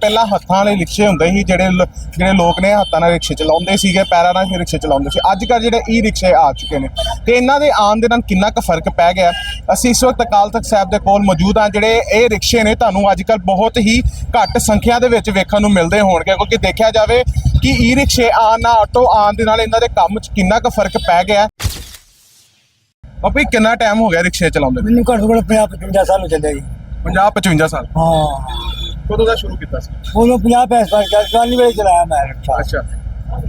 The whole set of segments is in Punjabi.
ਪਹਿਲਾਂ ਹੱਥਾਂ ਵਾਲੇ ਰਿਕਸ਼ੇ ਹੁੰਦੇ ਸੀ ਜਿਹੜੇ ਲ- ਜਿਹੜੇ ਲੋਕ ਨੇ ਹੱਥਾਂ ਨਾਲ ਰਿਕਸ਼ੇ ਚਲਾਉਂਦੇ ਸੀਗੇ ਪੈਰਾਂ ਨਾਲ ਹੀ ਰਿਕਸ਼ੇ ਚਲਾਉਂਦੇ ਸੀ। ਅੱਜ ਕੱਲ੍ਹ ਜਿਹੜੇ ਈ ਰਿਕਸ਼ੇ ਆ ਚੁੱਕੇ ਨੇ। ਤੇ ਇਹਨਾਂ ਦੇ ਆਉਣ ਦੇ ਨਾਲ ਕਿੰਨਾ ਕੁ ਫ਼ਰਕ ਪੈ ਗਿਆ? ਅਸੀਂ ਇਸ ਵਕਤ ਅਕਾਲ ਤਖਤ ਸਾਹਿਬ ਦੇ ਕੋਲ ਮੌਜੂਦ ਹਾਂ ਜਿਹੜੇ ਇਹ ਰਿਕਸ਼ੇ ਨੇ ਤੁਹਾਨੂੰ ਅੱਜ ਕੱਲ੍ਹ ਬਹੁਤ ਹੀ ਘੱਟ ਸੰਖਿਆ ਦੇ ਵਿੱਚ ਵੇਖਣ ਨੂੰ ਮਿਲਦੇ ਹੋਣਗੇ ਕਿਉਂਕਿ ਦੇਖਿਆ ਜਾਵੇ ਕਿ ਈ ਰਿਕਸ਼ੇ ਆਉਣ ਨਾਲ ਆਟੋ ਆਉਣ ਦੇ ਨਾਲ ਇਹਨਾਂ ਦੇ ਕੰਮ 'ਚ ਕਿੰਨਾ ਕੁ ਫ਼ਰਕ ਪੈ ਗਿਆ? ਬਾਪੂ ਜੀ, ਕਿੰਨਾ ਟਾਈਮ ਹੋ ਗਿਆ ਰਿਕਸ਼ੇ ਚਲਾਉਂਦੇ ਮੈਨੂੰ ਘੱਟ ਘੱਟ 50 55 ਸਾਲ ਹੋ ਚੱਲੇ ਜੀ। 50 55 ਸਾਲ। ਹਾਂ। ਕਦੋਂ ਦਾ ਸ਼ੁਰੂ ਕੀਤਾ ਸੀ? ਉਦੋਂ 50 ਪੈਸੇ ਪਰ ਚੱਲ ਚਾਲੀ ਵੇਲੇ ਚਲਾਇਆ ਮੈਂ। ਰਿਕਸ਼ਾ ਅੱਛਾ।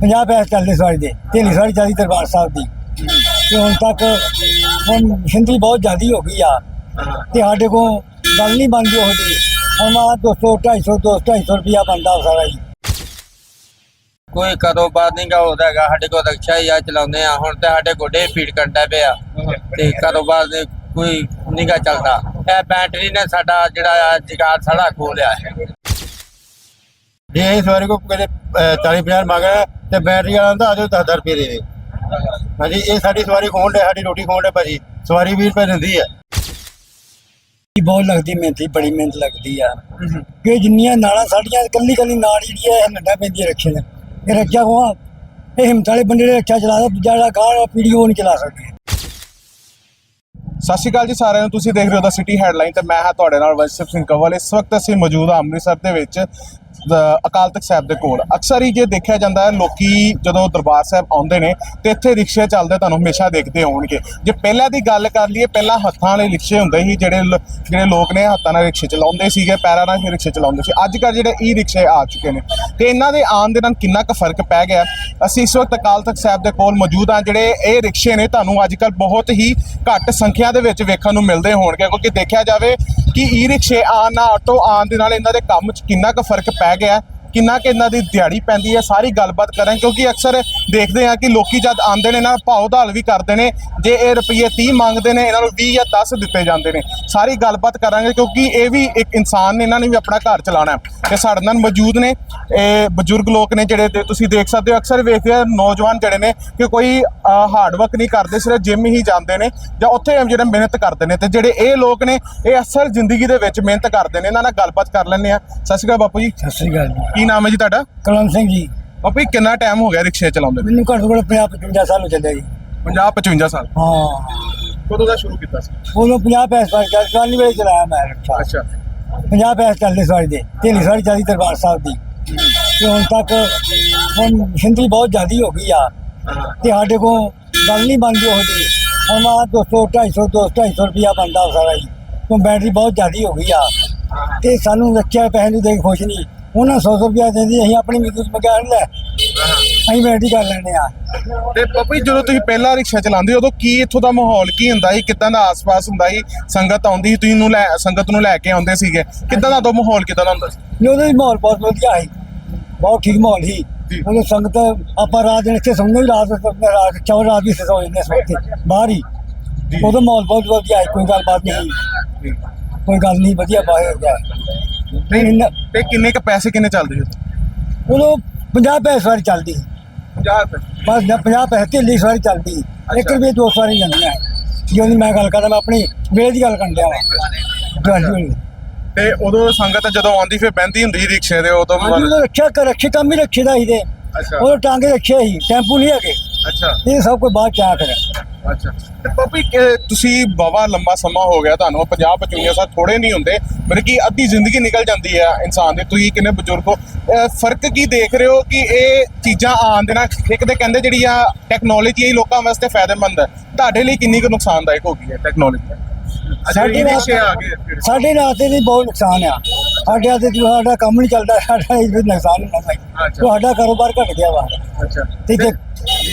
50 ਪੈਸੇ ਚੱਲਦੇ ਸਵਾਰੀ ਦੇ ਤੇਲੀ ਸਵਾਰੀ ਚੱਲਦੀ ਦਰਬਾਰ ਸਾਹਿਬ ਦੀ। ਤੇ ਹੁਣ ਤੱਕ ਹੁਣ ਮਸ਼ੀਨਰੀ ਬਹੁਤ ਜ਼ਿਆਦੀ ਹੋ ਗਈ ਆ। ਤੇ ਸਾਡੇ ਕੋਲ ਗੱਲ ਨਹੀਂ ਬਣਦੀ ਉਹ ਜੀ ਹੁਣ ਮਾ 200 250 200 250 ਰੁਪਿਆ ਬਣਦਾ ਸਾਰਾ ਜੀ। ਕੋਈ ਕਾਰੋਬਾਰ ਨਹੀਂ ਗਾ ਹੁੰਦਾ ਹੈਗਾ ਸਾਡੇ ਕੋਲ ਰਕਸ਼ਾ ਹੀ ਆ ਚਲਾਉਂਦੇ ਆ। ਹੁਣ ਤੇ ਸਾਡੇ ਗੋਡੇ ਫੀਡ ਕਰਦਾ ਪਿਆ ਤੇ ਕਾਰੋਬਾਰ ਦੇ ਕੋਈ ਨਿਗਾ ਚੱਲਦਾ। ਇਹ ਬੈਟਰੀ ਨੇ ਸਾਡਾ ਜਿਹੜਾ ਆ ਜਿਗਾਰ ਸਾਡਾ ਖੋ ਲਿਆ ਹੈ। ਜੇ ਇਸ ਵਾਰੀ ਕੋ ਕਦੇ 40 50 ਮੰਗਿਆ ਤੇ ਬੈਟਰੀ ਵਾਲਾ ਦਾ ਆਜੋ 10 ਰੁਪਏ ਦੇ ਦੇ। ਹਾਂਜੀ ਇਹ ਸਾਡੀ ਸਵਾਰੀ ਖੋਣ ਦੇ ਸਾਡੀ ਰੋਟੀ ਖੋਣ ਦੇ ਭਾਜੀ। ਸਵਾਰੀ 20 ਰੁਪਏ ਦਿੰਦੀ ਹੈ ਇਹ ਬਹੁਤ ਲੱਗਦੀ ਮਿਹਨਤ ਬੜੀ ਮਿਹਨਤ ਲੱਗਦੀ ਆ। ਕਿ ਜਿੰਨੀਆਂ ਨਾਲਾਂ ਸਾਡੀਆਂ ਕੱਲੀ ਕੱਲੀ ਨਾੜ ਜਿਹੜੀ ਹੈ ਇਹ ਨੱਡਾ ਪੈਂਦੀ ਹੈ ਰੱਖੇ ਨੇ। ਇਹ ਰੱਖਿਆ ਹੋਆ ਇਹ ਹਿੰਮਤ ਵਾਲੇ ਬੰਦੇ ਨੇ ਰੱਖਿਆ ਚਲਾਦਾ ਦੂਜਾ ਜਿਹੜਾ ਗਾਹ ਪੀੜੀ ਉਹ ਨਹੀਂ ਚਲਾ ਸਕਦੇ। ਸਤਿ ਸ਼੍ਰੀ ਅਕਾਲ ਜੀ ਸਾਰਿਆਂ ਨੂੰ। ਤੁਸੀਂ ਦੇਖ ਰਹੇ ਹੋ ਦਾ ਸਿਟੀ ਹੈਡਲਾਈਨ ਤੇ ਮੈਂ ਹਾਂ ਤੁਹਾਡੇ ਨਾਲ ਵੰਸ਼ਿਪ ਸਿੰਘ ਕੰਵਲ। ਇਸ ਵਕਤ ਅਸੀਂ ਮੌਜੂਦ ਹਾਂ ਅੰਮ੍ਰਿਤਸਰ ਦੇ ਵਿੱਚ। ਅਕਾਲ ਤਖਤ ਸਾਹਿਬ ਦੇ ਕੋਲ। ਅਕਸਰ ਹੀ ਜੇ ਦੇਖਿਆ ਜਾਂਦਾ ਹੈ, ਲੋਕੀ ਜਦੋਂ ਦਰਬਾਰ ਸਾਹਿਬ ਆਉਂਦੇ ਨੇ ਤੇ ਇੱਥੇ ਰਿਕਸ਼ੇ ਚੱਲਦੇ ਤੁਹਾਨੂੰ ਹਮੇਸ਼ਾ ਦੇਖਦੇ ਹੋਣਗੇ। ਜੇ ਪਹਿਲਾਂ ਦੀ ਗੱਲ ਕਰ ਲਈਏ, ਪਹਿਲਾਂ ਹੱਥਾਂ ਵਾਲੇ ਰਿਕਸ਼ੇ ਹੁੰਦੇ ਸੀ, ਜਿਹੜੇ ਲ- ਜਿਹੜੇ ਲੋਕ ਨੇ ਹੱਥਾਂ ਨਾਲ ਰਿਕਸ਼ੇ ਚਲਾਉਂਦੇ ਸੀਗੇ, ਪੈਰਾਂ ਨਾਲ ਰਿਕਸ਼ੇ ਚਲਾਉਂਦੇ ਸੀ। ਅੱਜ ਕੱਲ੍ਹ ਜਿਹੜੇ ਈ ਰਿਕਸ਼ੇ ਆ ਚੁੱਕੇ ਨੇ। ਤੇ ਇਹਨਾਂ ਦੇ ਆਉਣ ਦੇ ਨਾਲ ਕਿੰਨਾ ਕੁ ਫ਼ਰਕ ਪੈ ਗਿਆ? ਅਸੀਂ ਇਸ ਵਕਤ ਅਕਾਲ ਤਖਤ ਸਾਹਿਬ ਦੇ ਕੋਲ ਮੌਜੂਦ ਹਾਂ, ਜਿਹੜੇ ਇਹ ਰਿਕਸ਼ੇ ਨੇ ਤੁਹਾਨੂੰ ਅੱਜ ਕੱਲ੍ਹ ਬਹੁਤ ਹੀ ਘੱਟ ਸੰਖਿਆ ਦੇ ਵਿੱਚ ਵੇਖਣ ਨੂੰ ਮਿਲਦੇ ਹੋਣਗੇ। ਕਿਉਂਕਿ ਦੇਖਿਆ ਜਾਵੇ ਕਿ ਈ ਰਿਕਸ਼ੇ ਆਉਣ ਨਾਲ, ਆਟੋ ਆਉਣ ਦੇ ਨਾਲ ਇਹਨਾਂ ਦੇ ਕੰਮ 'ਚ ਕਿੰਨਾ ਕੁ ਫ਼ਰਕ ਪੈ ਗਿਆ? ਕਿੰਨਾ ਕਿ ਇਹਨਾਂ ਦੀ ਦਿਹਾੜੀ ਪੈਂਦੀ ਹੈ ਸਾਰੀ ਗੱਲਬਾਤ ਕਰਾਂ ਕਿਉਂਕਿ ਅਕਸਰ ਦੇਖਦੇ ਆ ਕਿ ਲੋਕੀ ਜਦ ਆਉਂਦੇ ਨੇ ਨਾ ਭਾਉ ਧਾਲ ਵੀ ਕਰਦੇ ਨੇ ਜੇ ਇਹ ਰੁਪਈਏ 30 ਮੰਗਦੇ ਨੇ ਇਹਨਾਂ ਨੂੰ 20 ਜਾਂ 10 ਦਿੱਤੇ ਜਾਂਦੇ ਨੇ। ਸਾਰੀ ਗੱਲਬਾਤ ਕਰਾਂਗੇ ਕਿਉਂਕਿ ਇਹ ਵੀ ਇੱਕ ਇਨਸਾਨ ਨੇ ਇਹਨਾਂ ਨੇ ਵੀ ਆਪਣਾ ਘਰ ਚਲਾਉਣਾ ਹੈ। ਤੇ ਸਾਡੇ ਨਾਲ ਮੌਜੂਦ ਨੇ ਇਹ ਬਜ਼ੁਰਗ ਲੋਕ ਨੇ ਜਿਹੜੇ ਤੇ ਤੁਸੀਂ ਦੇਖ ਸਕਦੇ ਹੋ ਅਕਸਰ ਵੇਖਦੇ ਆ ਨੌਜਵਾਨ ਜਿਹੜੇ ਨੇ ਕਿ ਕੋਈ ਹਾਰਡ ਵਰਕ ਨਹੀਂ ਕਰਦੇ ਸਿਰਫ ਜਿਮ ਹੀ ਜਾਂਦੇ ਨੇ ਜਾਂ ਉੱਥੇ ਜਿਹੜੇ ਮਿਹਨਤ ਕਰਦੇ ਨੇ। ਤੇ ਜਿਹੜੇ ਇਹ ਲੋਕ ਨੇ ਇਹ ਅਸਲ ਜ਼ਿੰਦਗੀ ਦੇ ਵਿੱਚ ਮਿਹਨਤ ਕਰਦੇ ਨੇ। ਇਹਨਾਂ ਨਾਲ ਗੱਲਬਾਤ ਕਰ ਲੈਂਦੇ ਆ ਸਤਿ ਸ਼੍ਰੀ ਅਕਾਲ ਬਾਪੂ ਜੀ। ਸਤਿ ਸ੍ਰੀ ਅਕਾਲ ਜੀ। ਕੀ ਨਾਮ ਹੈ ਜੀ ਤੁਹਾਡਾ? ਕਲਮ ਸਿੰਘ ਜੀ। ਬਾਪੂ ਜੀ ਕਿੰਨਾ ਟਾਈਮ ਹੋ ਗਿਆ ਰਿਕਸ਼ੇ ਚਲਾਉਂਦੇ ਨੂੰ? ਮੈਨੂੰ ਘੱਟ ਤੋਂ ਘੱਟ 50 55 ਸਾਲ ਹੋ ਚੱਲੇ ਜੀ। 50 55 ਸਾਲ। ਹਾਂ। ਕਦੋਂ ਦਾ ਸ਼ੁਰੂ ਕੀਤਾ ਸੀ? ਉਦੋਂ 50 ਪੈਸੇ ਪਰ ਚੱਲ ਚਾਲੀ ਵੇਲੇ ਚਲਾਇਆ ਮੈਂ ਰਿਕਸ਼ਾ। ਅੱਛਾ। 50 ਪੈਸੇ ਚੱਲਦੇ ਸਵਾਰੀ ਦੇ। ਸਵਾਰੀ ਚੱਲਦੀ ਦਰਬਾਰ ਸਾਹਿਬ ਦੀ। ਤੇ ਹੁਣ ਤੱਕ ਹੁਣ ਮਸ਼ੀਨਰੀ ਬਹੁਤ ਜ਼ਿਆਦੀ ਹੋ ਗਈ ਆ। ਤੇ ਸਾਡੇ ਕੋਲ ਗੱਲ ਨਹੀਂ ਬਣਦੀ ਉਹ ਜੀ ਹੁਣ ਮਾ 200 250 200 250 ਰੁਪਿਆ ਬਣਦਾ ਸਾਰਾ ਜੀ। ਕਿਉਂ ਬੈਟਰੀ ਬਹੁਤ ਜ਼ਿਆਦੀ ਹੋ ਗਈ ਆ। ਤੇ ਸਾਨੂੰ ਰੱਖਿਆ ਪੈਸੇ ਨੂੰ ਦੇਖ ਖੁਸ਼ ਨਹੀਂ। ਉਹਨਾਂ 100 ਰੁਪਿਆ ਦਿੰਦੀ ਅਸੀਂ ਆਪਣੀ ਮਜ਼ਦੂਰ ਮਗਾ ਲੈ ਅਸੀਂ ਬੈਟਰੀ ਕਰ ਲੈਣੇ ਆ ਤੇ ਜੀ ਜਦੋਂ ਤੁਸੀਂ ਪਹਿਲਾਂ ਰਿਕਸ਼ਾ ਚਲਾਉਂਦੇ ਉਦੋਂ ਕੀ ਇੱਥੋਂ ਦਾ ਮਾਹੌਲ ਕੀ ਹੁੰਦਾ ਸੀ? ਕਿੱਦਾਂ ਦਾ ਆਸ-ਪਾਸ ਹੁੰਦਾ ਸੀ? ਸੰਗਤ ਆਉਂਦੀ ਸੀ ਤੁਸੀਂ ਨੂੰ ਲੈ ਸੰਗਤ ਨੂੰ ਲੈ ਕੇ ਆਉਂਦੇ ਸੀਗੇ। ਕਿੱਦਾਂ ਦਾ ਉਦੋਂ ਮਾਹੌਲ ਕਿੱਦਾਂ ਦਾ ਹੁੰਦਾ ਸੀ? ਉਹਦਾ ਵੀ ਮਾਹੌਲ ਬਹੁਤ ਵਧੀਆ ਸੀ। ਬਹੁਤ ਠੀਕ ਮਾਹੌਲ ਸੀ। ਜੀ। ਉਹਦੇ ਸੰਗਤ ਆਪਾਂ ਰਾਤ ਦਿਨ ਇੱਥੇ ਸੌਂਦੇ ਵੀ ਰਾਤ ਨੂੰ ਰਾਤ ਚੌਰ ਰਾਤ ਵੀ ਸੌ ਜਾਂਦੇ ਸੌਂਦੇ ਬਾਹਰ ਹੀ। ਜੀ। ਉਹਦਾ ਮਾਹੌਲ ਬਹੁਤ ਵਧੀਆ ਸੀ ਕੋਈ ਗੱਲਬਾਤ ਨਹੀਂ ਕੋਈ ਗੱਲ ਨਹੀਂ ਵਧੀਆ ਬਾਹਰ ਗਿਆ ਨਹੀਂ ਤੇ ਕਿੰਨੇ ਕ ਪੈਸੇ ਕਿੰਨੇ ਚੱਲਦੇ ਸੀ ਉਦੋਂ 50 ਪੈਸੇ ਵਾਰੀ ਚੱਲਦੀ ਸੀ। 50 ਰੁਪਏ? ਬਸ ਜਾਂ 50 ਪੈਸੇ ਢਿੱਲੀ ਸਵਾਰੀ ਚੱਲਦੀ ਸੀ। ਇੱਕ ਰੁਪਏ ਦੋ ਸਵਾਰੀ ਜਾਂਦੀਆਂ ਜਿਉਂ ਦੀ ਮੈਂ ਗੱਲ ਕਰਦਾ ਮੈਂ ਆਪਣੀ ਵੇਲੇ ਦੀ ਗੱਲ ਕਰਨ ਡਿਆ ਵਾਂ। ਹਾਂਜੀ ਤੇ ਉਦੋਂ ਸੰਗਤ ਜਦੋਂ ਆਉਂਦੀ ਫਿਰ ਬਹਿੰਦੀ ਹੁੰਦੀ ਸੀ ਰਿਕਸ਼ੇ ਦੇ ਉਦੋਂ ਉਹਦਾ ਰੱਖਿਆ ਕਰ ਰੱਖੇ ਕੰਮ ਹੀ ਰੱਖੇ ਦਾ ਸੀ ਤੇ। ਅੱਛਾ। ਉਹ ਟਾਂਗੇ ਰੱਖੇ ਸੀ ਟੈਂਪੂ ਨਹੀਂ ਹੈਗੇ। ਅੱਛਾ। ਇਹ ਸਭ ਕੁਝ ਬਾਅਦ ਚ ਆ ਫਿਰ। ਅੱਛਾ। ਤੇ ਪਾਪੀ ਤੁਸੀਂ ਬਾਵਾ ਲੰਬਾ ਸਮਾਂ ਹੋ ਗਿਆ ਤੁਹਾਨੂੰ 50 55 ਸਾਲ ਥੋੜੇ ਨਹੀਂ ਹੁੰਦੇ ਮਤਲਬ ਕਿ ਅੱਧੀ ਜ਼ਿੰਦਗੀ ਨਿਕਲ ਜਾਂਦੀ ਹੈ ਇਨਸਾਨ ਦੀ ਤੁਸੀਂ ਕਿੰਨੇ ਬਜ਼ੁਰਗ ਹੋ। ਫ਼ਰਕ ਕੀ ਦੇਖ ਰਹੇ ਹੋ ਕਿ ਇਹ ਚੀਜ਼ਾਂ ਆਉਣ ਦੇ ਨਾਲ ਇੱਕ ਤੇ ਕਹਿੰਦੇ ਜਿਹੜੀ ਆ ਟੈਕਨੋਲੋਜੀ ਇਹ ਲੋਕਾਂ ਵਾਸਤੇ ਫਾਇਦੇਮੰਦ ਹੈ। ਤੁਹਾਡੇ ਲਈ ਕਿੰਨੀ ਕੁ ਨੁਕਸਾਨਦਾਇਕ ਹੋ ਗਈ ਹੈ ਟੈਕਨੋਲੋਜੀ ਸਾਡੇ ਵਾਸਤੇ। ਸਾਡੇ ਵਾਸਤੇ ਵੀ ਬਹੁਤ ਨੁਕਸਾਨ ਆ। ਸਾਡੇ ਵਾਸਤੇ ਸਾਡਾ ਕੰਮ ਨਹੀਂ ਚੱਲਦਾ ਸਾਡਾ ਇਹ ਵੀ ਨੁਕਸਾਨ ਹੁੰਦਾ। ਤੁਹਾਡਾ ਕਾਰੋਬਾਰ ਘਟ ਗਿਆ ਵਾ। ਅੱਛਾ। ਤੇ ਜੇ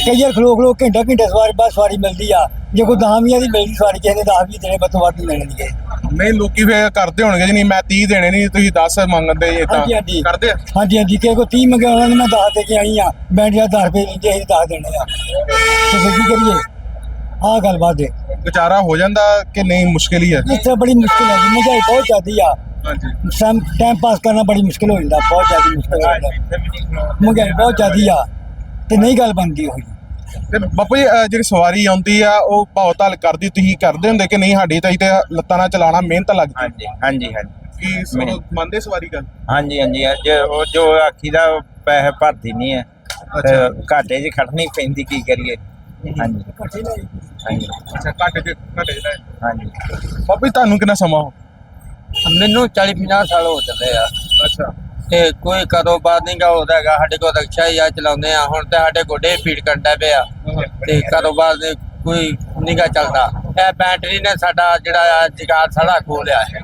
ਕਈ ਵਾਰ ਖਲੋ ਖਲੋ ਘੰਟਾ ਘੰਟਾ ਸਵਾਰੀ ਬਾਅਦ ਸਵਾਰੀ ਮਿਲਦੀ ਆ। ਜੇ ਕੋਈ ਦਹਾਵੀਆਂ ਦੀ ਮਿਲਦੀ ਸਵਾਰੀ ਕਿਸੇ ਨੇ 10 ਵੀ ਦੇਣੇ ਬਤੋਂ ਵੱਧ ਨਹੀਂ ਮਿਲਣਗੇ। ਨਹੀਂ ਲੋਕੀ ਫੇਰ ਕਰਦੇ ਹੋਣਗੇ ਜੀ ਨਹੀਂ ਮੈਂ 30 ਦੇਣੇ ਨਹੀਂ ਤੁਸੀਂ 10 ਮੰਗਦੇ ਇਹ ਤਾਂ। ਹਾਂਜੀ, ਹਾਂਜੀ। ਕਰਦੇ ਆ? ਹਾਂਜੀ ਹਾਂਜੀ ਕਿਸੇ ਕੋ 30 ਮੰਗਿਆ ਉਹਨਾਂ ਨੇ ਮੈਂ 10 ਦੇ ਕੇ ਆਈ ਆ। ਬੈਂਡ ਜਾਂ 10 ਰੁਪਏ ਦਿੰਦੇ ਅਸੀਂ 10 ਦੇਣੇ ਆ। ਤੇ ਫਿਰ ਕੀ ਕਰੀਏ? ਆਹ ਗੱਲ ਬਾਤ ਹੈ। ਗੁਜ਼ਾਰਾ ਹੋ ਜਾਂਦਾ ਕਿ ਨਹੀਂ ਮੁਸ਼ਕਿਲ ਹੀ ਹੈ ਇਸ ਤਰ੍ਹਾਂ ਬੜੀ ਮੁਸ਼ਕਿਲ ਹੈ ਮਹਿੰਗਾਈ ਬਹੁਤ ਜ਼ਿਆਦੀ ਆ। ਹਾਂਜੀ। ਟਾਈਮ ਟਾਈਮ ਪਾਸ ਕਰਨਾ ਬੜੀ ਮੁਸ਼ਕਿਲ ਹੋ ਜਾਂਦਾ ਬਹੁਤ ਜ਼ਿਆਦਾ ਮੁਸ਼ਕਿਲ ਹੋ ਜਾਂਦਾ। ਮਹਿੰਗਾਈ ਬਹੁਤ ਜ਼ਿਆਦੀ ਆ। ਤੇ ਨਹੀਂ ਗੱਲ ਬਣਦੀ ਹੋਈ ਤੇ ਬਾਪੂ ਜੀ ਅਹ ਜਿਹੜੀ ਸਵਾਰੀ ਆਉਂਦੀ ਆ ਉਹ ਭਾਉ ਤਾਲ ਕਰਦੀ ਤੁਸੀਂ ਕਰਦੇ ਹੁੰਦੇ ਕਿ ਨਹੀਂ? ਸਾਡੀ ਤਾਂ ਇੱਥੇ ਲੱਤਾਂ ਨਾਲ ਚਲਾਉਣਾ ਮਿਹਨਤ ਲੱਗਦੀ। ਹਾਂਜੀ ਹਾਂਜੀ ਹਾਂਜੀ। ਕੀ ਸੋ ਮੰਨਦੇ ਸਵਾਰੀ ਗੱਲ? ਹਾਂਜੀ ਹਾਂਜੀ ਅੱਜ ਉਹ ਜੋ ਆਖੀ ਦਾ ਉਹ ਪੈਸੇ ਭਰਦੀ ਨਹੀਂ ਹੈ। ਤੇ ਘਾਟੇ 'ਚ ਖੜਨੀ ਪੈਂਦੀ ਕੀ ਕਰੀਏ? ਹਾਂਜੀ। ਹਾਂਜੀ। ਅੱਛਾ ਘੱਟ ਚ ਘੱਟ ਚ ਲੈ ਹਾਂਜੀ। ਬਾਬੀ ਤੁਹਾਨੂੰ ਕਿੰਨਾ ਸਮਾਂ ਹੋ? ਮੈਨੂੰ 40 50 ਸਾਲ ਹੋ ਚੱਲੇ ਆ। ਅੱਛਾ। ਤੇ ਕੋਈ ਕਾਰੋਬਾਰ ਨਹੀਂ ਗਾ ਉਹਦਾ ਹੈਗਾ ਸਾਡੇ ਕੋਲ ਰਕਸ਼ਾ ਹੀ ਆ ਚਲਾਉਂਦੇ ਆ। ਹੁਣ ਤੇ ਸਾਡੇ ਗੋਡੇ ਪੀੜ ਕੰਡਾ ਪਿਆ ਤੇ ਕਾਰੋਬਾਰ ਦੇ ਕੋਈ ਨਿਗਾ ਚੱਲਦਾ। ਇਹ ਬੈਟਰੀ ਨੇ ਸਾਡਾ ਜਿਹੜਾ ਆ ਜਗਾੜ ਸਾਰਾ ਖੋਲਿਆ ਹੈ।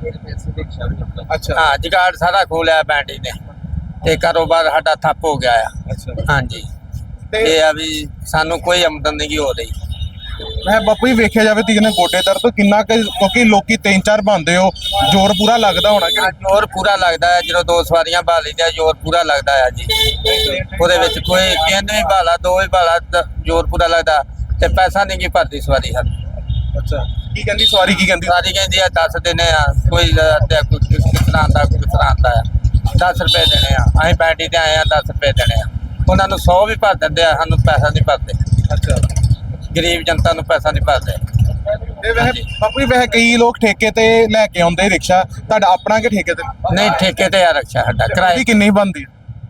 ਅੱਛਾ। ਹਾਂ ਜਗਾੜ ਸਾਰਾ ਖੋਲਿਆ ਬੈਟਰੀ ਨੇ। ਤੇ ਕਾਰੋਬਾਰ ਸਾਡਾ ਠੱਪ ਹੋ ਗਿਆ ਆ। ਹਾਂਜੀ। ਤੇ ਇਹ ਆ ਵੀ ਸਾਨੂੰ ਕੋਈ ਆਮਦਨ ਨਹੀਂ ਹੋ ਰਹੀ। ਮੈਂ ਬਾਪੂ ਹੀ ਵੇਖਿਆ ਜਾਵੇ ਤੀ ਨੇ ਗੋਡੇ ਦਰਦ ਕਿੰਨਾ ਕੁ ਕਿਉਂਕਿ ਲੋਕੀ ਤਿੰਨ ਚਾਰ ਬੰਦੇ ਹੋ ਜ਼ੋਰ ਪੂਰਾ ਲੱਗਦਾ ਹੋਣਾ ਕਿ ਜ਼ੋਰ ਪੂਰਾ ਲੱਗਦਾ ਹੈ ਜਦੋਂ ਦੋ ਸਵਾਰੀਆਂ ਭਾਲ ਲਈਆਂ ਜ਼ੋਰ ਪੂਰਾ ਲੱਗਦਾ ਹੈ ਜੀ। ਉਹਦੇ ਵਿੱਚ ਕੋਈ ਕਹਿੰਦੇ ਵੀ ਭਾਲਾ ਦੋ ਵੀ ਤਾਂ ਜ਼ੋਰ ਪੂਰਾ ਲੱਗਦਾ ਤੇ ਪੈਸਾ ਨਹੀਂ ਕੀ ਭਰਦੀ ਸਵਾਰੀ ਹਰ ਅੱਛਾ ਕੀ ਕਹਿੰਦੀ ਸਵਾਰੀ ਕੀ ਕਹਿੰਦੀ? ਸਵਾਰੀ ਕਹਿੰਦੀ ਆ 10 ਦਿਨੇ ਆ ਕੋਈ ਤੇ ਕੋਈ ਕਿਸ ਤਰ੍ਹਾਂ ਦਾ ਕੋਈ ਕਿਸ ਤਰ੍ਹਾਂ ਦਾ ਆ। 10 ਰੁਪਏ ਦੇਣੇ ਆ ਅਸੀਂ ਬੈਟਰੀ ਤੇ ਆਏ ਆ 10 ਰੁਪਏ ਦੇਣੇ ਆ। ਉਹਨਾਂ ਨੂੰ 100 ਵੀ ਭਰ ਦਿੰਦੇ ਆ ਸਾਨੂੰ ਪੈਸਾ ਨਹੀਂ ਭਰਦੇ। ਅੱਛਾ। ਗਰੀਬ ਜਨਤਾ ਨੂੰ ਪੈਸਾ ਨਹੀਂ ਭਰਦੇ ਤੇ ਵੈਸੇ ਬਾਪੂ ਜੀ ਵੈਸੇ ਕਈ ਲੋਕ ਠੇਕੇ ਤੇ ਲੈ ਕੇ ਆਉਂਦੇ ਰਿਕਸ਼ਾ। ਤੁਹਾਡਾ ਆਪਣਾ ਕਿ ਠੇਕੇ ਤੇ? ਨਹੀਂ ਠੇਕੇ ਤੇ ਆ ਰਕਸ਼ਾ ਸਾਡਾ। ਕਿਰਾਏ ਕਿਰਾਇਆ ਕਿੰਨੀ ਬੰਦੀ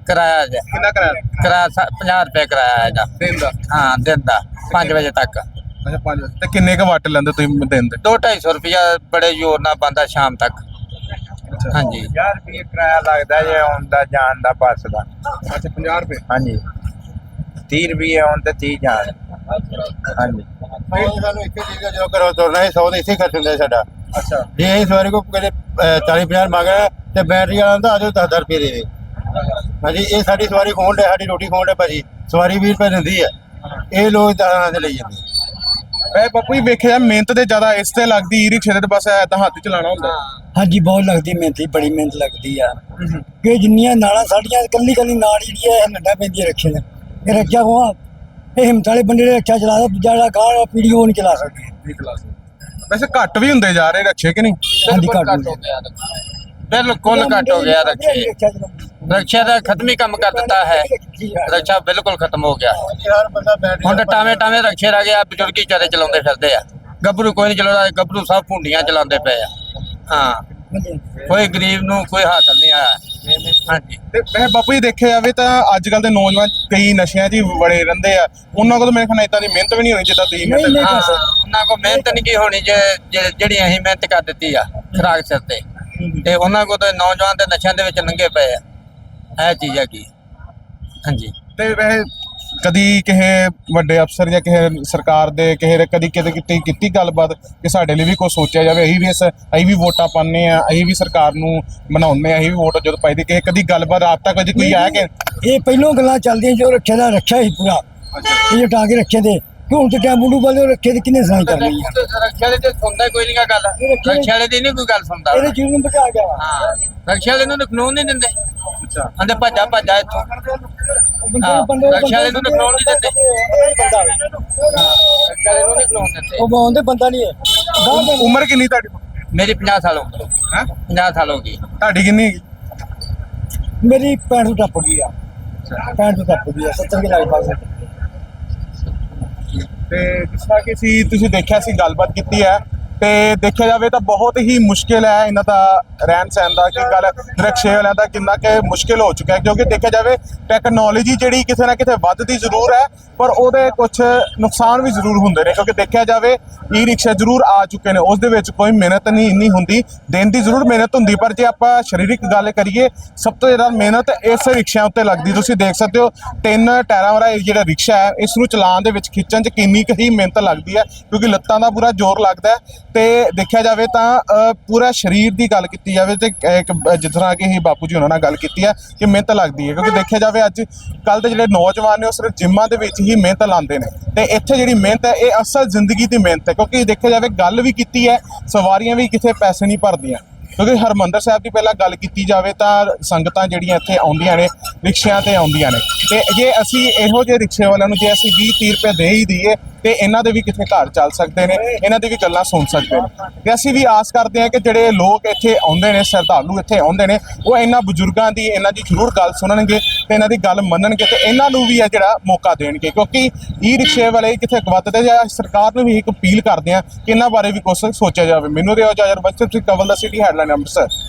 ਕਿਰਾਇਆ ਜੀ। ਕਿੰਨਾ ਕਰਾਇਆ? ਕਿਰਾਇਆ ਸਾ- 50 ਰੁਪਏ ਕਿਰਾਇਆ ਹੈ ਇਹਦਾ ਦਿਨ ਦਾ? ਹਾਂ ਦਿਨ ਦਾ 5 ਵਜੇ ਤੱਕ। ਅੱਛਾ 5 ਤੇ ਕਿੰਨੇ ਕ ਵੱਟ ਲੈਂਦੇ ਤੁਸੀਂ ਦਿਨ ਦੇ? ਦੋ 250 ਰੁਪਇਆ ਬੜੇ ਜ਼ੋਰ ਨਾਲ ਬੰਦਾ ਸ਼ਾਮ ਤੱਕ। ਅੱਛਾ। ਹਾਂਜੀ। 50 ਰੁਪਏ ਕਿਰਾਇਆ ਲੱਗਦਾ ਜੇ ਆਉਣ ਦਾ ਜਾਣ ਦਾ ਬੱਸ ਦਾ। ਅੱਛਾ 50 ਰੁਪਏ? ਹਾਂਜੀ। 30 ਰੁਪਏ ਆਉਣ ਤੇ 30 ਜਾਣ। ਹਾਂਜੀ। ਇਹ ਸਾਨੂੰ ਚੀਜ਼ ਦਾ ਜੋ ਕਰੋ ਤੁਰਨਾ ਹੈ 100 ਦੇ ਇਸੇ ਖਰਚ ਹੁੰਦਾ ਹੈ ਸਾਡਾ। ਅੱਛਾ। ਜੇ ਅਸੀਂ ਸਵਾਰੀ ਕੋ ਕਦੇ 40 50 ਮੰਗਣਾ ਤੇ ਬੈਟਰੀ ਵਾਲਾ ਦਾ ਆਜੋ 10 ਰੁਪਏ ਦੇ ਦੇ। ਹਾਂਜੀ ਇਹ ਸਾਡੀ ਸਵਾਰੀ ਖੋਣ ਦੇ ਸਾਡੀ ਰੋਟੀ ਖੋਣ ਦੇ ਭਾਜੀ। ਸਵਾਰੀ 20 ਰੁਪਏ ਦਿੰਦੀ ਹੈ ਇਹ ਲੋਕ ਦਸਾਂ ਦੇ ਲਈ ਜਾਂਦੇ ਵੈਸੇ ਬਾਪੂ ਜੀ ਵੇਖਿਆ ਜਾਵੇ ਮਿਹਨਤ ਤੇ ਜ਼ਿਆਦਾ ਇਸ ਤੇ ਲੱਗਦੀ ਈ ਰਿਕਸ਼ੇ ਤੇ ਬਸ ਐਦਾਂ ਹੱਥ ਹੀ ਚਲਾਉਣਾ ਹੁੰਦਾ। ਹਾਂਜੀ ਬਹੁਤ ਲੱਗਦੀ ਮਿਹਨਤ ਬੜੀ ਮਿਹਨਤ ਲੱਗਦੀ ਆ। ਕਿ ਜਿੰਨੀਆਂ ਨਾਲਾਂ ਸਾਡੀਆਂ ਕੱਲੀ ਕੱਲੀ ਨਾਲ ਜਿਹੜੀ ਹੈ ਨੱਡਾ ਪੈਂਦੀ ਹੈ ਰੱਖੇ ਨੇ ਇਹ ਰੱਖਿਆ ਹੋਆ ਇਹ ਹਿੰਮਤ ਵਾਲੇ ਬੰਦੇ ਨੇ ਰੱਖਿਆ ਚਲਾਦਾ ਜਿਹੜਾ ਗਾਹ ਉਹ ਨਹੀਂ ਚਲਾ ਸਕਦੇ। ਵੈਸੇ ਘੱਟ ਵੀ ਹੁੰਦੇ ਜਾ ਰਹੇ ਰਕਸ਼ੇ ਕਿ ਨਹੀਂ? ਹਾਂਜੀ ਬਿਲਕੁਲ ਘੱਟ ਘੱਟ ਹੋ ਗਿਆ ਬਿਲਕੁਲ ਘੱਟ ਹੋ ਗਿਆ ਰਕਸ਼ੇ। ਰਕਸ਼ਾ ਦਾ ਖਤਮ ਕੰਮ ਕਰ ਦਿੱਤਾ ਹੈ। ਰਕਸ਼ਾ ਬਿਲਕੁਲ ਖਤਮ ਹੋ ਗਿਆ। ਹੁਣ ਟਾਵੇਂ ਟਾਵੇਂ ਰਕਸ਼ੇ ਰਹਿ ਗਿਆ ਬਜ਼ੁਰਗ ਚਾਰੇ ਚਲਾਉਂਦੇ ਫਿਰਦੇ ਆ। ਗੱਭਰੂ ਕੋਈ ਨਹੀਂ ਚਲਾਉਂਦਾ ਗੱਭਰੂ ਸਭ ਭੁੰਡੀਆਂ ਚਲਾਉਂਦੇ ਪਏ ਆ। ਹਾਂ। ਕੋਈ ਗਰੀਬ ਨੂੰ ਕੋਈ ਹਾਸਲ ਨਹੀਂ ਆਇਆ। ਹਾਂਜੀ। ਤੇ ਬਾਪੂ ਜੀ ਦੇਖਿਆ ਜਾਵੇ ਤਾਂ ਅੱਜ ਕੱਲ ਦੇ ਨੌਜਵਾਨ ਕਈ ਨਸ਼ਿਆਂ 'ਚ ਹੀ ਵੜੇ ਰਹਿੰਦੇ ਆ। ਉਹਨਾਂ ਕੋਲ ਤਾਂ ਮੇਰੇ ਖਿਆਲ ਨਾਲ ਇਦਾਂ ਦੀ ਮਿਹਨਤ ਵੀ ਨਹੀਂ ਹੋਣੀ ਜਿੱਦਾਂ ਤੁਸੀਂ ਮਿਹਨਤ ਨਹੀਂ, ਹਾਂ ਉਹਨਾਂ ਕੋ ਮਿਹਨਤ ਨਹੀਂ ਕੀ ਹੋਣੀ ਜੇ ਜੇ- ਜਿਹੜੀ ਅਸੀਂ ਮਿਹਨਤ ਕਰ ਦਿੱਤੀ ਆ ਖਰਾਕ ਸਿਰ ਤੇ। ਤੇ ਉਹਨਾਂ ਕੋ ਤਾਂ ਨੌਜਵਾਨ ਤੇ ਨਸ਼ਿਆਂ ਦੇ ਵਿੱਚ ਨੰਗੇ ਪਏ ਆ। ਇਹ ਚੀਜ਼ ਆ ਕੀ ਹਾਂਜੀ। ਤੇ ਵੈਸੇ ਕਦੀ ਕਿਸੇ ਵੱਡੇ ਅਫਸਰ ਜਾਂ ਕਿਸੇ ਸਰਕਾਰ ਦੇ ਕਿਸੇ ਦੇ ਕਦੀ ਕਿਤੇ ਕਿਤੇ ਕੀਤੀ ਗੱਲਬਾਤ ਕਿ ਸਾਡੇ ਲਈ ਵੀ ਕੁਝ ਸੋਚਿਆ ਜਾਵੇ। ਅਸੀਂ ਵੀ ਇਸ ਅਸੀਂ ਵੀ ਵੋਟਾਂ ਪਾਉਂਦੇ ਆ ਅਸੀਂ ਵੀ ਸਰਕਾਰ ਨੂੰ ਬਣਾਉਂਦੇ ਆ ਅਸੀਂ ਵੀ ਵੋਟ ਜਦੋਂ ਪਾਈਦੀ ਕਿਸੇ ਕਦੀ ਗੱਲਬਾਤ ਆਪ ਤੱਕ ਅਜੇ ਕੋਈ ਆਇਆ ਕਿ? ਇਹ ਪਹਿਲੋਂ ਗੱਲਾਂ ਚੱਲਦੀਆਂ ਜੋ ਰੱਖਿਆ ਦਾ ਰੱਖਿਆ ਹੀ ਪੂਰਾ। ਇਹ ਜੋ ਟਾਂਗੇ ਰੱਖੇ ਦੇ ਕਿ ਹੁਣ ਤੇ ਟੈਂਪੂ ਨੂੰ ਬਦਲੇ ਰੱਖੇ ਤੇ ਕਿੰਨੇ ਸੁਣਾਈ ਕਰਨੀ ਆ? ਰਕਸ਼ਾ ਵਾਲੇ ਤੇ ਸੁਣਦਾ ਕੋਈ ਨਹੀਂ ਗੱਲ। ਰਕਸ਼ਾ ਵਾਲੇ ਦੀ ਨਹੀਂ ਕੋਈ ਗੱਲ ਸੁਣਦਾ। ਇਹਦੇ ਚੀਜ਼ ਨੂੰ ਬਚਾ ਗਿਆ ਹਾਂ। ਰਕਸ਼ਾ ਵਾਲੇ ਨੂੰ ਕਾਨੂੰਨ ਨਹੀਂ ਦਿੰਦੇ। ਅੱਛਾ। ਆਂਦੇ ਭੱਜਾ ਭੱਜਾ ਇੱਥੋਂ। ਰਕਸ਼ਾ ਵਾਲੇ ਨੂੰ ਤਾਂ ਕਾਨੂੰਨ ਨਹੀਂ ਦਿੰਦੇ। ਬੰਦਾ ਰਕਸ਼ਾ ਵਾਲੇ ਨੂੰ ਨਹੀਂ ਕਾਨੂੰਨ ਦਿੰਦੇ। ਉਹ ਬੰਦੇ ਬੰਦਾ ਨਹੀਂ ਹੈ। ਗਾਹ ਬੰਦਾ। ਉਮਰ ਕਿੰਨੀ ਤੁਹਾਡੀ? ਮੇਰੀ 50 ਸਾਲ ਹੋ ਗਈ। ਹੈ? 50 ਸਾਲ ਹੋ ਗਈ। ਤੁਹਾਡੀ ਕਿੰਨੀ ਹੈਗੀ ਮੇਰੀ 65 ਤੋਂ ਟੱਪ ਗਈ ਆ। 65 ਤੋਂ ਟੱਪ ਗਈ ਆ 70 ਦੇ ਲਗਭਗ ਤੇ ਜਿਸ ਤਰ੍ਹਾਂ ਕਿ ਸੀ ਤੁਸੀਂ ਦੇਖਿਆ ਸੀ ਗੱਲਬਾਤ ਕੀਤੀ ਹੈ। ਤੇ ਦੇਖਿਆ ਜਾਵੇ ਤਾਂ ਬਹੁਤ ਹੀ ਮੁਸ਼ਕਿਲ ਹੈ ਇਹਨਾਂ ਦਾ ਰਹਿਣ ਸਹਿਣ ਦਾ, ਕਿ ਗੱਲ ਰਕਸ਼ੇ ਵਾਲਿਆਂ ਦਾ ਕਿੰਨਾ ਕਿ ਮੁਸ਼ਕਿਲ ਹੋ ਚੁੱਕਾ ਹੈ, ਕਿਉਂਕਿ ਦੇਖਿਆ ਜਾਵੇ ਟੈਕਨੋਲੋਜੀ ਜਿਹੜੀ ਕਿਤੇ ਨਾ ਕਿਤੇ ਵੱਧਦੀ ਜ਼ਰੂਰ ਹੈ, ਪਰ ਉਹਦੇ ਕੁਝ ਨੁਕਸਾਨ ਵੀ ਜ਼ਰੂਰ ਹੁੰਦੇ ਨੇ, ਕਿਉਂਕਿ ਦੇਖਿਆ ਜਾਵੇ ਈ ਰਿਕਸ਼ਾ ਜ਼ਰੂਰ ਆ ਚੁੱਕੇ ਨੇ, ਉਸ ਦੇ ਵਿੱਚ ਕੋਈ ਮਿਹਨਤ ਨਹੀਂ ਇੰਨੀ ਹੁੰਦੀ, ਦਿਨ ਦੀ ਜ਼ਰੂਰ ਮਿਹਨਤ ਹੁੰਦੀ, ਪਰ ਜੇ ਆਪਾਂ ਸਰੀਰਕ ਗੱਲ ਕਰੀਏ, ਸਭ ਤੋਂ ਜ਼ਿਆਦਾ ਮਿਹਨਤ ਇਸ ਰਿਕਸ਼ਿਆਂ ਉੱਤੇ ਲੱਗਦੀ, ਤੁਸੀਂ ਦੇਖ ਸਕਦੇ ਹੋ, ਤਿੰਨ ਟਾਇਰਾਂ ਵਾਲਾ ਜਿਹੜਾ ਰਿਕਸ਼ਾ ਹੈ, ਇਸ ਨੂੰ ਚਲਾਉਣ ਦੇ ਵਿੱਚ ਖਿੱਚਣ 'ਚ ਕਿੰਨੀ ਕੁ ਹੀ ਮਿਹਨਤ ਲੱਗਦੀ ਹੈ, ਕਿਉਂਕਿ ਲੱਤਾਂ ਦਾ ਪੂਰਾ ਜ਼ੋਰ ਲੱਗਦਾ ਹੈ ਤੇ ਦੇਖਿਆ ਜਾਵੇ ਤਾਂ ਪੂਰਾ ਸਰੀਰ ਦੀ ਗੱਲ ਕੀਤੀ ਜਾਵੇ ਤੇ ਇੱਕ ਜਿਸ ਤਰ੍ਹਾਂ ਕਿ ਹੀ ਬਾਪੂ ਜੀ ਉਹਨਾਂ ਨਾਲ ਗੱਲ ਕੀਤੀ ਹੈ ਕਿ ਮਿਹਨਤ ਲੱਗਦੀ ਹੈ। ਕਿਉਂਕਿ ਦੇਖਿਆ ਜਾਵੇ ਅੱਜ ਕੱਲ ਦੇ ਜਿਹੜੇ ਨੌਜਵਾਨ ਨੇ, ਉਹ ਸਿਰਫ ਜਿੰਮਾਂ ਦੇ ਵਿੱਚ ਹੀ ਮਿਹਨਤ ਲਾਉਂਦੇ ਨੇ। ਤੇ ਇੱਥੇ ਜਿਹੜੀ ਮਿਹਨਤ ਹੈ, ਇਹ ਅਸਲ ਜ਼ਿੰਦਗੀ ਦੀ ਮਿਹਨਤ ਹੈ। ਕਿਉਂਕਿ ਦੇਖਿਆ ਜਾਵੇ, ਗੱਲ ਵੀ ਕੀਤੀ ਹੈ, ਸਵਾਰੀਆਂ ਵੀ ਕਿਤੇ ਪੈਸੇ ਨਹੀਂ ਭਰਦੀਆਂ। ਕਿਉਂਕਿ ਹਰਮੰਦਰ ਸਾਹਿਬ ਦੀ ਪਹਿਲਾਂ ਗੱਲ ਕੀਤੀ ਜਾਵੇ ਤਾਂ ਸੰਗਤਾਂ ਜਿਹੜੀਆਂ ਇੱਥੇ ਆਉਂਦੀਆਂ ਨੇ, ਰਿਕਸ਼ਿਆਂ ਤੇ ਆਉਂਦੀਆਂ ਨੇ। ਤੇ ਜੇ ਅਸੀਂ ਇਹੋ ਜਿਹੇ ਰਿਕਸ਼ੇ ਵਾਲਿਆਂ ਨੂੰ, ਜੇ ਅਸੀਂ 20 30 ਰੁਪਏ ਦੇ ਹੀ ਦਈਏ ਤੇ ਇਹਨਾਂ ਦੇ ਵੀ ਕਿਤੇ ਘਰ ਚੱਲ ਸਕਦੇ ਨੇ, ਇਹਨਾਂ ਦੀ ਵੀ ਗੱਲਾਂ ਸੁਣ ਸਕਦੇ ਨੇ। ਤੇ ਅਸੀਂ ਵੀ ਆਸ ਕਰਦੇ ਹਾਂ ਕਿ ਜਿਹੜੇ ਲੋਕ ਇੱਥੇ ਆਉਂਦੇ ਨੇ, ਸ਼ਰਧਾਲੂ ਇੱਥੇ ਆਉਂਦੇ ਨੇ, ਉਹ ਇਹਨਾਂ ਬਜ਼ੁਰਗਾਂ ਦੀ, ਇਹਨਾਂ ਦੀ ਜ਼ਰੂਰ ਗੱਲ ਸੁਣਨਗੇ ਤੇ ਇਹਨਾਂ ਦੀ ਗੱਲ ਮੰਨਣਗੇ ਤੇ ਇਹਨਾਂ ਨੂੰ ਵੀ ਹੈ ਜਿਹੜਾ ਮੌਕਾ ਦੇਣਗੇ। ਕਿਉਂਕਿ ਈ ਰਿਕਸ਼ੇ ਵਾਲੇ ਕਿਥੇ ਵੱਧਦੇ ਜਾਂ ਸਰਕਾਰ ਨੂੰ ਵੀ ਇੱਕ ਅਪੀਲ ਕਰਦੇ ਆ ਕਿ ਇਹਨਾਂ ਬਾਰੇ ਵੀ ਕੁਝ ਸੋਚਿਆ ਜਾਵੇ। ਮੈਨੂੰ ਤੇ ਆਜਾਰ ਬੰਸਰ ਸਿੰਘ ਕਵਲ ਦਾ ਸਿਟੀ ਹੈਡਲਾਈਨ ਅੰਮ੍ਰਿਤਸਰ